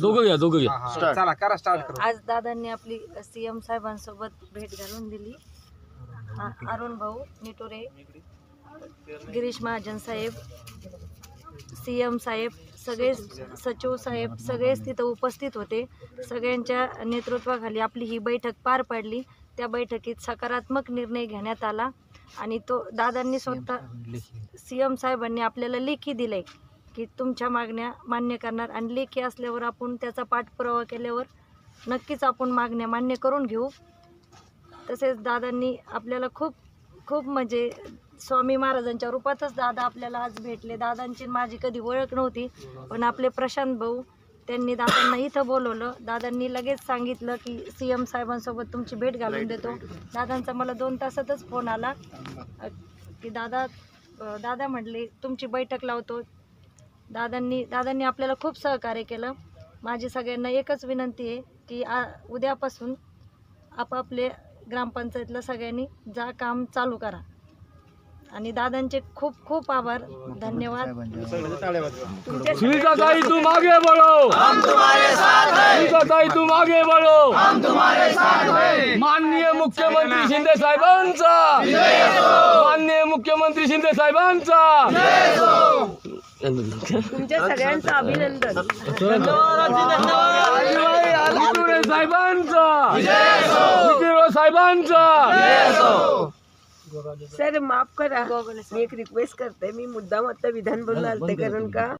दोघं घ्या दोघं घ्या. Start. चला करा स्टार्ट करू. आज दादांनी आपली सीएम साहेबांसोबत भेट घालून दिली. आ- अरुण भाऊ निटोरे गिरीश महाजन साहेब सीएम साहेब सगळे सचिव साहेब सगळेच तिथं उपस्थित होते. सगळ्यांच्या नेतृत्वाखाली आपली ही बैठक पार पाडली. त्या बैठकीत सकारात्मक निर्णय घेण्यात आला आणि तो दादांनी स्वतः सी एम साहेबांनी आपल्याला लेखी दिलं आहे की तुमच्या मागण्या मान्य करणार आणि लेखी असल्यावर आपण त्याचा पाठपुरावा केल्यावर नक्कीच आपण मागण्या मान्य करून घेऊ. तसेच दादांनी आपल्याला खूप खूप म्हणजे स्वामी महाराजांच्या रूपातच दादा आपल्याला आज भेटले. दादांची माझी कधी ओळख नव्हती पण आपले प्रशांत भाऊ त्यांनी दादांना इथं बोलवलं. दादांनी लगेच सांगितलं की सी एम साहेबांसोबत तुमची भेट घालून देतो. दादांचा मला दोन तासातच फोन आला. की दादा दादा म्हटले तुमची बैठक लावतो. दादांनी दादांनी आपल्याला खूप सहकार्य केलं. माझी सगळ्यांना एकच विनंती आहे की आ उद्यापासून आपापले ग्रामपंचायतला सगळ्यांनी जा काम चालू करा. आणि दादांचे खूप खूप आभार. धन्यवाद. तुमच्या मागे ताई तुम आगे बढ़ो हम तुम्हारे साथ हैं ताई तुम आगे बढ़ो हम तुम्हारे साथ हैं माननीय मुख्यमंत्री शिंदे साहेबांचा. माननीय मुख्यमंत्री शिंदे साहेबांचा. तुमच्या सगळ्यांचं अभिनंदन. साहेबांचा. निटुरे साहेबांचा. सर माफ करा. मी एक रिक्वेस्ट करते. मी मुद्दाम आता विधान बोलून आलते कारण का?